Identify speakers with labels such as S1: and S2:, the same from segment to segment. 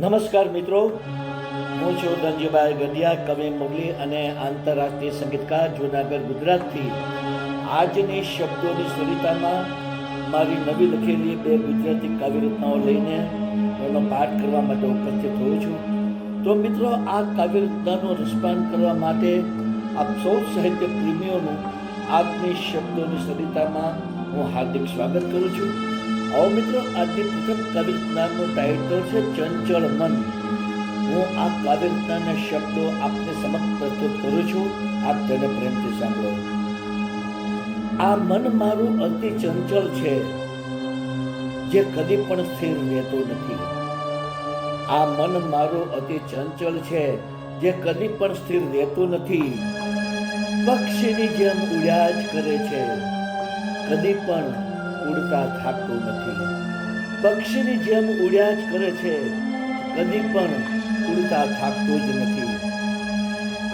S1: નમસ્કાર મિત્રો. હું છું ધનજીભાઈ ગઢિયા, કવિ મુગલી અને આંતરરાષ્ટ્રીય સંગીતકાર, જૂનાગઢ, ગુજરાતથી. આજની શબ્દોની સુરિતામાં મારી નવી લખેલી બે ગુજરાતી કાવ્યરચનાઓ લઈને એનો પાઠ કરવા માટે ઉપસ્થિત થયો છું. તો મિત્રો, આ કાવ્યરચનાનું રસપાન કરવા માટે આપ સૌ સાહિત્ય પ્રેમીઓનું આજની શબ્દોની સરિતામાં હું હાર્દિક સ્વાગત કરું છું. આવો મિત્રો, આજની પ્રથમ જ્ઞાનનું ટાઇટલ છે ચંચળ મન. હું આ કાવ્યરચનાના શબ્દો આપને સમક્ષ પ્રસ્તુત કરું છું. આપ તેને પ્રેમથી સાંભળો. આ મન મારું અતિ ચંચળ છે, જે કદી પણ સ્થિર રહેતો નથી. આ મન મારું અતિ ચંચળ છે, જે કદી પણ સ્થિર રહેતું નથી. પક્ષીની જેમ ઉડ્યા જ કરે છે, કદી પણ ઉડતા થાકતું નથી. પક્ષીની જેમ ઉડ્યા જ કરે છે. કદી પણ ઉડતા થાકતું જ નથી.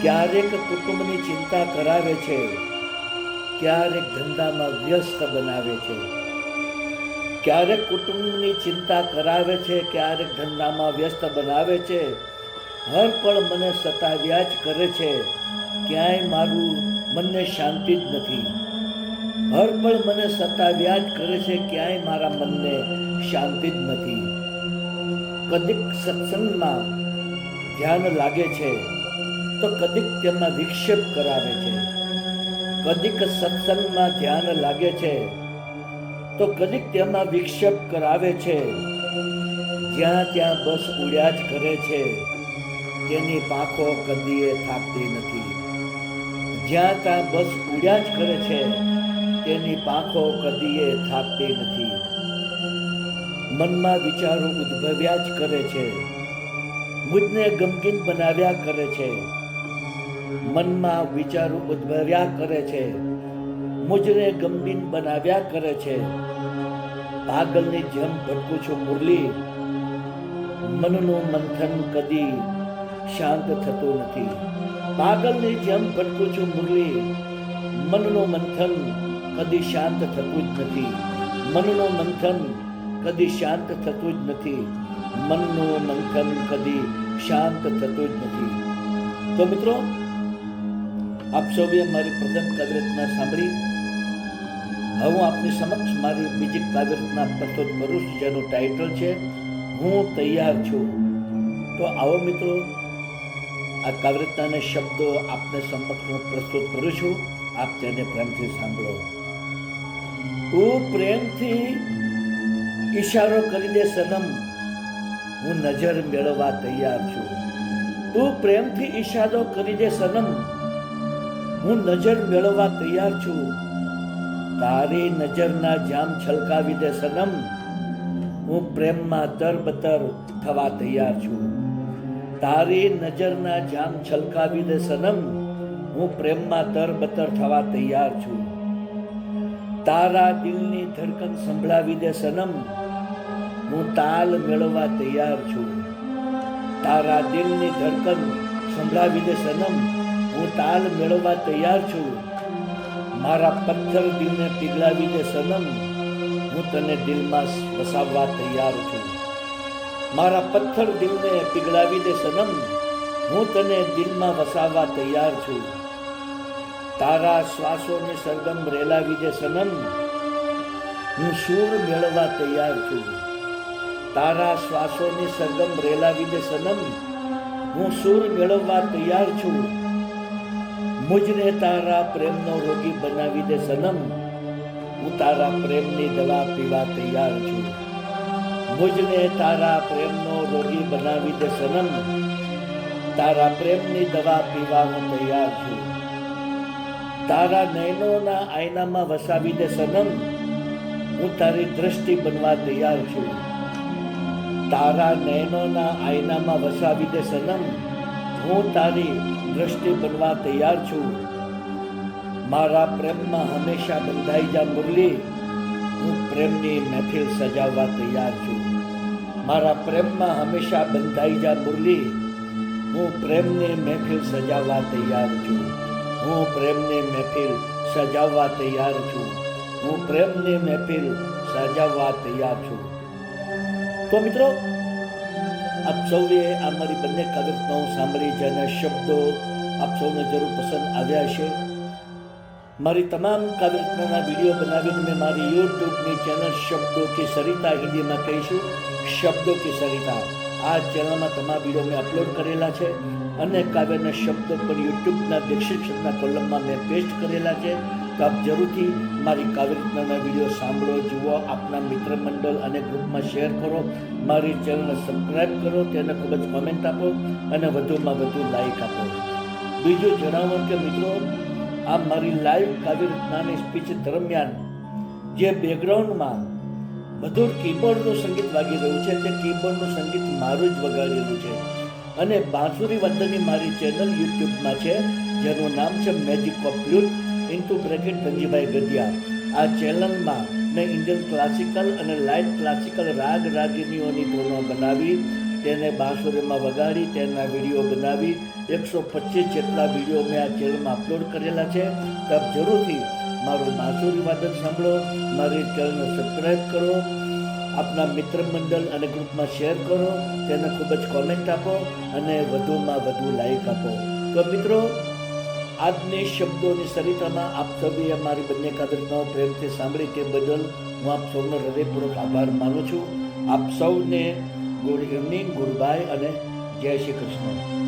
S1: ક્યારેક કુટુંબની ચિંતા કરાવે છે. ક્યારેક ધંધામાં વ્યસ્ત બનાવે છે. ક્યારેક કુટુંબની ચિંતા કરાવે છે. ક્યારેક ધંધામાં વ્યસ્ત બનાવે છે. હર પળ મને સતાવ્યા જ કરે છે. ક્યાંય મારું મનને શાંતિ જ નથી. હર પળ મને સતાવ્યા જ કરે છે, ક્યાંય મારા મનને શાંતિ જ નથી. કદીક સત્સંગમાં ધ્યાન લાગે છે, તો કદીક તેમાં વિક્ષેપ કરાવે છે. કદીક સત્સંગમાં ધ્યાન લાગે છે, તો કદીક તેમાં વિક્ષેપ કરાવે છે. જ્યાં ત્યાં બસ ઉડ્યા જ કરે છે, તેની પાંખો કદીએ થાકતી નથી. જ્યાં ત્યાં બસ ઉડ્યા જ કરે છે તેની પાંખો કદીએ થાકતી નથી. મનમાં વિચારો ઉદ્ભવ્યા જ કરે છે. મુજને ગમગીન બનાવ્યા કરે છે. મનમાં વિચારો ઉદ્ભવ્યા કરે છે. મુજને ગમગીન બનાવ્યા કરે છે. પાગલની જેમ ભટકું છું મુરલી. મનનું મંથન કદી શાંત થતું નથી. પાગલની જેમ ભટકું છું મુરલી. મનનું મંથન કદી શાંત થતું જ નથી. મનનું મંથન કદી શાંત થતું જ નથી. મનનું મંથન કદી શાંત થતું જ નથી. તો મિત્રો, આપ સૌએ મારી પ્રથમ કાવ્યરચના સાંભળી. હવે આપની સમક્ષ મારી બીજી કાવ્યરચના પ્રસ્તુત કરું છું, જેનું ટાઇટલ છે, હું તૈયાર છું. તો આવો મિત્રો, આ કાવ્યરચનાના શબ્દો આપને સમક્ષ હું પ્રસ્તુત કરું છું. આપ તેને પ્રેમથી સાંભળો. તું પ્રેમથી ઈશારો કરી દે સનમ હું નજર મેળવવા તૈયાર છું. તું પ્રેમથી ઈશારો કરી દે સનમ હું નજર મેળવવા તૈયાર છું. તારી નજરના જામ છલકાવી દે સનમ, હું પ્રેમમાં તરબતર થવા તૈયાર છું. તારી નજરના જામ છલકાવી દે સનમ, હું પ્રેમમાં તરબતર થવા તૈયાર છું. તારા દિલની ધડકન સંભળાવી દે સનમ. હું તાલ મેળવવા તૈયાર છું. તારા દિલની ધડકન સંભળાવી દે સનમ. હું તાલ મેળવવા તૈયાર છું. મારા પથ્થર દિલને પીગળાવી દે સનમ. હું તને દિલમાં વસાવવા તૈયાર છું. મારા પથ્થર દિલને પીગળાવી દે સનમ. હું તને દિલમાં વસાવવા તૈયાર છું. તારા શ્વાસોને સરગમ રેલાવી દે સનમ. હું સૂર મેળવવા તૈયાર છું. તારા શ્વાસોને સરગમ રેલાવી દે સનમ. હું સૂર મેળવવા તૈયાર છું. મુજને તારા પ્રેમનો રોગી બનાવી દે સનમ. હું તારા પ્રેમની દવા પીવા તૈયાર છું. મુજને તારા પ્રેમનો રોગી બનાવી દે સનમ. તારા પ્રેમની દવા પીવા હું તૈયાર છું. તારા નયનોના આયનામાં વસાવી દે સનમ. હું તારી દ્રષ્ટિ બનવા તૈયાર છું. તારા નયનોના આયનામાં વસાવી દે સનમ. હું તારી દ્રષ્ટિ બનવા તૈયાર છું. મારા પ્રેમમાં હંમેશા બંધાઈ જા મુરલી. હું પ્રેમની મહેફિલ સજાવવા તૈયાર છું. મારા પ્રેમમાં હંમેશા બંધાઈ જા મુરલી. હું પ્રેમની મહેફિલ સજાવવા તૈયાર છું. હું પ્રેમની મહેફિલ સજાવવા તૈયાર છું. હું પ્રેમની મહેફિલ સજાવવા તૈયાર છું. તો મિત્રો, આપ સૌએ આ મારી બંને કવિતાઓ સાંભળી જેના શબ્દો આપ સૌને જરૂર પસંદ આવ્યા છે મારી તમામ કાવ્યરચનાના વીડિયો બનાવીને મેં મારી યુટ્યુબની ચેનલ શબ્દો કે સરિતા હિન્દીમાં કહીશું. શબ્દો કે સરિતા આ ચેનલમાં તમામ વીડિયો મેં અપલોડ કરેલા છે. અને કાવ્યના શબ્દો પણ યુટ્યુબના ડિસ્ક્રિપ્શનના કોલમમાં મેં પેસ્ટ કરેલા છે. તો આપ જરૂરથી મારી કાવ્યરચનાના વીડિયો સાંભળો, જુઓ, આપના મિત્ર મંડળ અને ગ્રુપમાં શેર કરો. મારી ચેનલને સબસ્ક્રાઈબ કરો, તેને ખૂબ જ કોમેન્ટ આપો અને વધુમાં વધુ લાઈક આપો. બીજું જણાવો કે મિત્રો આ મારી લાઈવ કાવ્યરચનાની સ્પીચ દરમિયાન જે બેકગ્રાઉન્ડમાં બધું કીબોર્ડનું સંગીત વાગી રહ્યું છે, તે કીબોર્ડનું સંગીત મારું જ વગાડેલું છે. અને બાંસુરી વાદનની મારી ચેનલ યુટ્યુબમાં છે, જેનું નામ છે magic of lute into bracket Dhanjibhai Gadhiya. આ ચેનલમાં મેં ઇન્ડિયન ક્લાસિકલ અને લાઇટ ક્લાસિકલ રાગ રાગિનીઓની ધૂનો બનાવી, તેને બાંસુરીમાં વગાડી, તેના વીડિયો બનાવી, એકસો પચીસ જેટલા વીડિયો મેં આ ચેનલમાં અપલોડ કરેલા છે. તો આપ જરૂરથી મારું બાંસુરી વાદન સાંભળો, મારી ચેનલને સબસ્ક્રાઈબ કરો આપના મિત્ર મંડળ અને ગ્રુપમાં શેર કરો, તેને ખૂબ જ કોમેન્ટ આપો અને વધુમાં વધુ લાઈક આપો. તો મિત્રો, આજની શબ્દોની સરિતામાં આપ સૌએ મારી બંને કાદરતાઓ પ્રેમથી સાંભળી તે બદલ હું આપ સૌનો હૃદયપૂર્વક આભાર માનું છું. આપ સૌને ગુડ ઇવનિંગ ગુડ બાય અને જય શ્રી કૃષ્ણ.